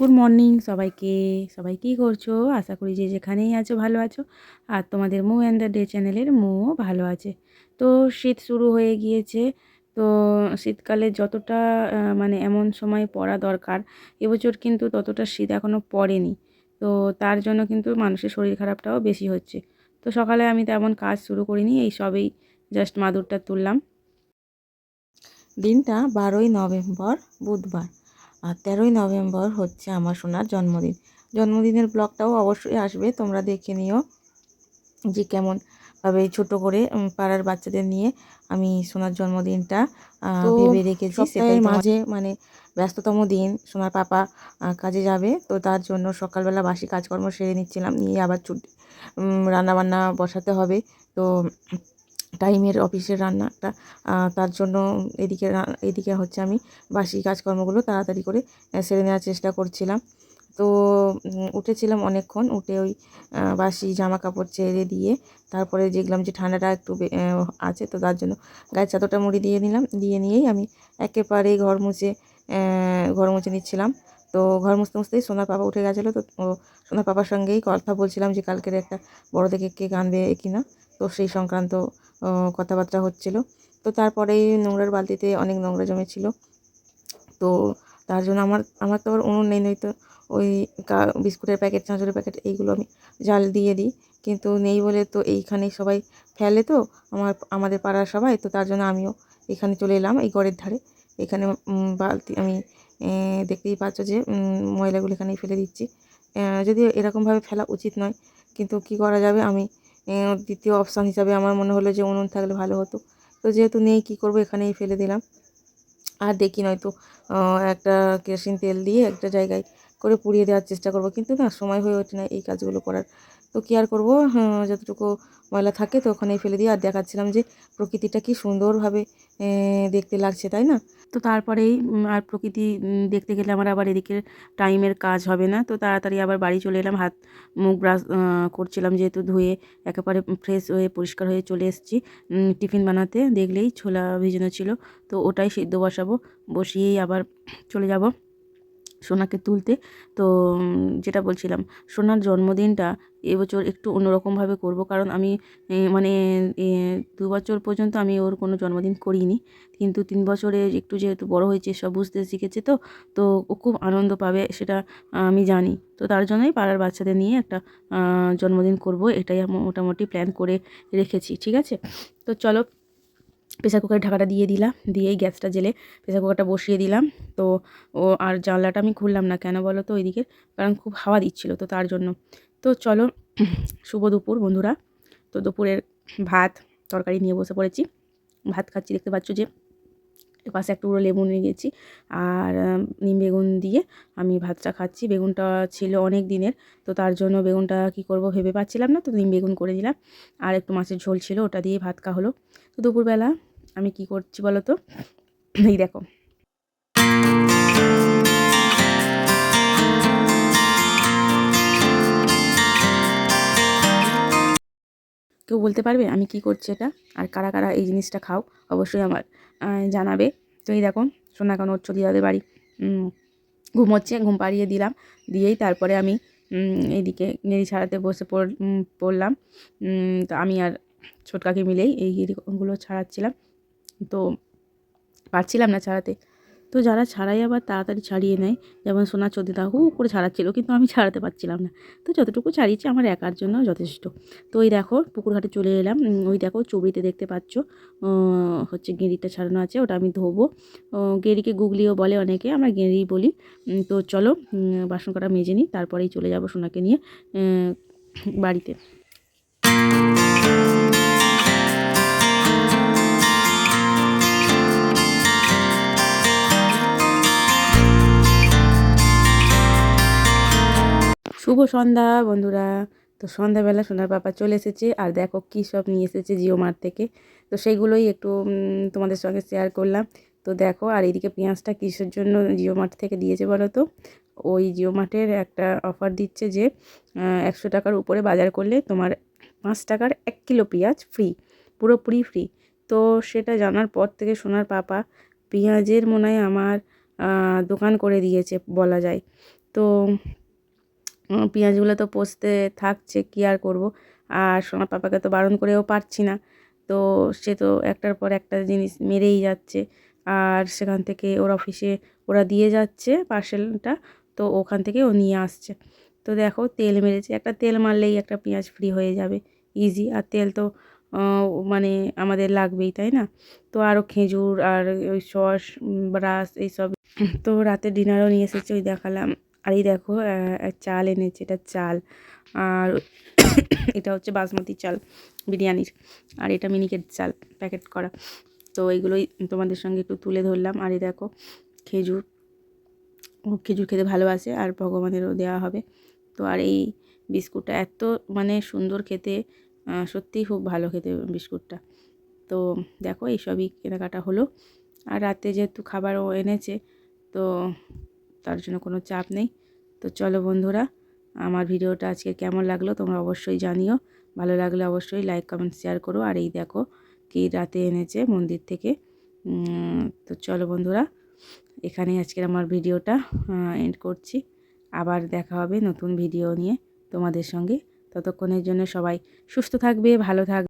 Good morning সবাইকে। সবাই কী করছ? আশা করি যে যেখানেই আছো ভালো আছো। আর তোমাদের মো অ্যান্ড দ্য ডে চ্যানেলের মো ভালো আছে। তো শীত শুরু হয়ে গিয়েছে। তো শীতকালে যতটা মানে এমন সময় পড়া দরকার, এবছর কিন্তু ততটা শীত এখনও পড়েনি। তো তার জন্য কিন্তু মানুষের শরীর খারাপটাও বেশি হচ্ছে। তো সকালে আমি তেমন কাজ শুরু করিনি, এই সবেই জাস্ট মাদুরটা তুললাম। দিনটা বারোই নভেম্বর, বুধবার। আর তেরোই নভেম্বর হচ্ছে আমার সোনার জন্মদিন। জন্মদিনের ব্লগটাও অবশ্যই আসবে তোমরা দেখে নিও যে কেমন ভাবে ছোট করে পাড়ার বাচ্চাদের নিয়ে আমি সোনার জন্মদিনটা ভেবে রেখেছি সেটাই মাঝে মানে ব্যস্ততম দিন সোনার পাপা কাজে যাবে তো তার জন্য সকালবেলা বাসি কাজকর্ম সেরে নিচ্ছিলাম নিয়ে আবার ছুটি রান্না বান্না বসাতে হবে তো টাইমের অফিসের রান্নাটা তার জন্য এদিকে এদিকে হচ্ছে আমি বাসি কাজকর্মগুলো তাড়াতাড়ি করে সেরে নেওয়ার চেষ্টা করছিলাম। তো উঠেছিলাম অনেকক্ষণ, উঠে ওই বাসি জামা কাপড় ছেড়ে দিয়ে, তারপরে দেখলাম যে ঠান্ডাটা একটু আছে, তো তার জন্য গায়ের চাদরটা মুড়ি দিয়ে নিলাম, দিয়ে নিয়েই আমি একেবারে ঘর মুছে ঘর মুছে নিচ্ছিলাম। তো ঘর মুছতে মুছতেই সোনার পাপা উঠে গেছিল তো সোনার পাপার সঙ্গেই কথা বলছিলাম যে কালকের একটা বড় দেখে কেক আনবে কিনা। তো সেই সংক্রান্ত কথাবার্তা হচ্ছিল। তো তারপরেই নোংরার বালতিতে অনেক নোংরা জমেছিল। তো তার জন্য আমার আমার তো আবার উনুন নেই, নয়তো ওই কা- বিস্কুটের প্যাকেট চাঁচলের প্যাকেট এইগুলো আমি জাল দিয়ে দিই। কিন্তু নেই বলে তো এইখানেই সবাই ফেলে তো, আমার, আমাদের পাড়ার সবাই। তো তার জন্য আমিও এখানে চলে এলাম এই ঘরের ধারে। এখানে বালতি আমি দেখতেই পাচ্ছ যে ময়লাগুলো এখানেই ফেলে দিচ্ছি। যদি যদিও এরকমভাবে ফেলা উচিত নয়, কিন্তু কি করা যাবে? আমি দ্বিতীয় অপশান হিসাবে আমার মনে হলো যে, উনুন থাকলে ভালো হতো। তো যেহেতু নেই, কি করব? এখানেই ফেলে দিলাম। আর দেখি নয়তো একটা কেরোসিন তেল দিয়ে একটা জায়গায় করে পুড়িয়ে দেওয়ার চেষ্টা করব। কিন্তু না সময় হয়ে ওঠে না এই কাজগুলো করার। তো কী আর করব? হ্যাঁ, যতটুকু ময়লা থাকে তো ওখানেই ফেলে দিয়ে আর দেখাচ্ছিলাম যে প্রকৃতিটা কি সুন্দরভাবে দেখতে লাগছে তাই না? তো তারপরেই আর প্রকৃতি দেখতে গেলে আমার আবার এদিকে টাইমের কাজ হবে না। তো তাড়াতাড়ি আবার বাড়ি চলে এলাম। হাত মুখ ব্রাশ করছিলাম যেহেতু ধুয়ে একেবারে ফ্রেশ হয়ে পরিষ্কার হয়ে চলে এসেছি। টিফিন বানাতে দেখলেই ছোলা ভিজানো ছিল। তো ওটাই সিদ্ধ বসাবো। বসিয়েই আবার চলে যাব। সোনাকে তুলতে। তো যেটা বলছিলাম, সোনার জন্মদিনটা এবছর একটু অন্যরকমভাবে করব কারণ আমি মানে দু বছর পর্যন্ত আমি ওর কোনো জন্মদিন করিনি। কিন্তু তিন বছরে একটু যেহেতু বড় হয়েছে, সব বুঝতে শিখেছে তো তো ও খুব আনন্দ পাবে সেটা আমি জানি। তো তার জন্যই পাড়ার বাচ্চাদের নিয়ে একটা জন্মদিন করব, এটাই মোটামুটি প্ল্যান করে রেখেছি, ঠিক আছে? তো চলো প্রেসার কুকারের ঢাকাটা দিয়ে দিলাম, দিয়েই গ্যাসটা জেলে প্রেসার কুকারটা বসিয়ে দিলাম। তো ও আর জানলাটা আমি খুললাম না কেন বলো তো ওইদিকে? কারণ খুব হাওয়া দিচ্ছিল তো তার জন্য। তো চলো, শুভ দুপুর বন্ধুরা। তো দুপুরের ভাত, তরকারি নিয়ে বসে পড়েছি। ভাত খাচ্ছি, দেখতে পাচ্ছ যে পাশে একটা পুরো লেবু নিয়ে গেছি। আর নিম বেগুন দিয়ে আমি ভাতটা খাচ্ছি। বেগুনটা ছিল অনেক দিনের, তো তার জন্য বেগুনটা কি করব ভেবে পাচ্ছিলাম না, তো নিম বেগুন করে দিলাম আর একটু মাছের ঝোল ছিল, ওটা দিয়ে ভাত খাওয়া হলো। তো দুপুরবেলা আমি কি করছি বলো তো এই দেখো। কেউ বলতে পারবে আমি কি করছি এটা? আর কারা কারা এই জিনিসটা খাও? অবশ্যই আমার জানাবে। তো এই দেখো সোনা কেন হচ্ছে দিদাদের বাড়ি। উম, ঘুমোচ্ছে ঘুম পাড়িয়ে দিলাম। দিয়েই তারপরে আমি এইদিকে নেড়ি ছাড়াতে বসে পড় পড়লাম। তো আমি আর ছোটকাকে মিলেই এই গুলো ছাড়াচ্ছিলাম। তো পারছিলাম না ছাড়াতে। তো যারা ছাড়াই আবার তাড়াতাড়ি ছাড়িয়ে নেয়, যেমন সোনা চোদ্দিদা হু করে ছাড়াচ্ছিল, কিন্তু আমি ছাড়াতে পারছিলাম না। তো যতটুকু ছাড়িয়েছি আমার একার জন্য যথেষ্ট। তো ওই দেখো, পুকুরঘাটে চলে এলাম। ওই দেখো চুবড়িতে দেখতে পাচ্ছ হচ্ছে গেঁড়িটা ছাড়ানো আছে, ওটা আমি ধোবো। গেঁড়িকে গুগলিও বলে অনেকে, আমরা গেঁড়ি বলি। তো চলো বাসন কটা মেজে নিই, তারপরেই চলে যাব সোনাকে নিয়ে বাড়িতে। শুভ সন্ধ্যা, বন্ধুরা। তো সন্ধ্যাবেলা সোনার পাপা চলে এসেছে, আর দেখো কী সব নিয়ে এসেছে জিও মার্ট থেকে। তো সেইগুলোই একটু তোমাদের সঙ্গে শেয়ার করলাম। তো দেখো, আর এইদিকে পেঁয়াজটা কিসের জন্য জিও মার্ট থেকে দিয়েছে বলো তো? ওই জিও মার্টের একটা অফার দিচ্ছে যে একশো টাকার উপরে বাজার করলে তোমার পাঁচ টাকার এক কিলো পেঁয়াজ ফ্রি পুরোপুরি ফ্রি তো সেটা জানার পর থেকে সোনার পাপা পেঁয়াজের মনে হয় আমার দোকান করে দিয়েছে বলা যায়। তো পেঁয়াজগুলো তো পোস্তে থাকছে, কী আর করব? আর সোনার পাপাকে তো বারণ করেও পারছি না। তো সে তো একটার পর একটা জিনিস মেরেই যাচ্ছে। আর সেখান থেকে ওর অফিসে ওরা দিয়ে যাচ্ছে পার্সেলটা, তো ওখান থেকে ও নিয়ে আসছে। তো দেখো, তেল মেরেছে। একটা তেল মারলেই একটা পেঁয়াজ ফ্রি হয়ে যাবে। ইজি আর তেল তো মানে আমাদের লাগবেই, তাই না? তো আরও খেজুর আর ওই সস ব্রাশ, এইসব। তো রাতে ডিনারও নিয়ে এসেছে, ওই দেখালাম। আর এই দেখো চাল এনেছে, এটা চাল। আর এটা হচ্ছে বাসমতি চাল, বিরিয়ানির। আর এটা মিনিকেট চাল, প্যাকেট করা। তো এইগুলোই তোমাদের সঙ্গে একটু তুলে ধরলাম। আর এই দেখো, খেজুর। খেজুর খেতে ভালোবাসে আর ভগবানেরও দেওয়া হবে। তো আর এই বিস্কুটটা এত মানে সুন্দর খেতে সত্যিই খুব ভালো খেতে বিস্কুটটা। তো দেখো, এইসবই কেনাকাটা হলো। আর রাতে যেহেতু খাবারও এনেছে, তো তার জন্য কোনো চাপ নেই। তো চলো বন্ধুরা, আমার ভিডিওটা আজকে কেমন লাগল তোমরা অবশ্যই জানিও। ভালো লাগলে অবশ্যই লাইক, কমেন্ট, শেয়ার করো। আর এই দেখো কি রাতে এনেছে মন্দির থেকে। তো চলো বন্ধুরা, এখানেই আজকের আমার ভিডিওটা এন্ড করছি। আবার দেখা হবে নতুন ভিডিও নিয়ে তোমাদের সঙ্গে। ততক্ষণের জন্য সবাই সুস্থ থাকবে, ভালো থাকবে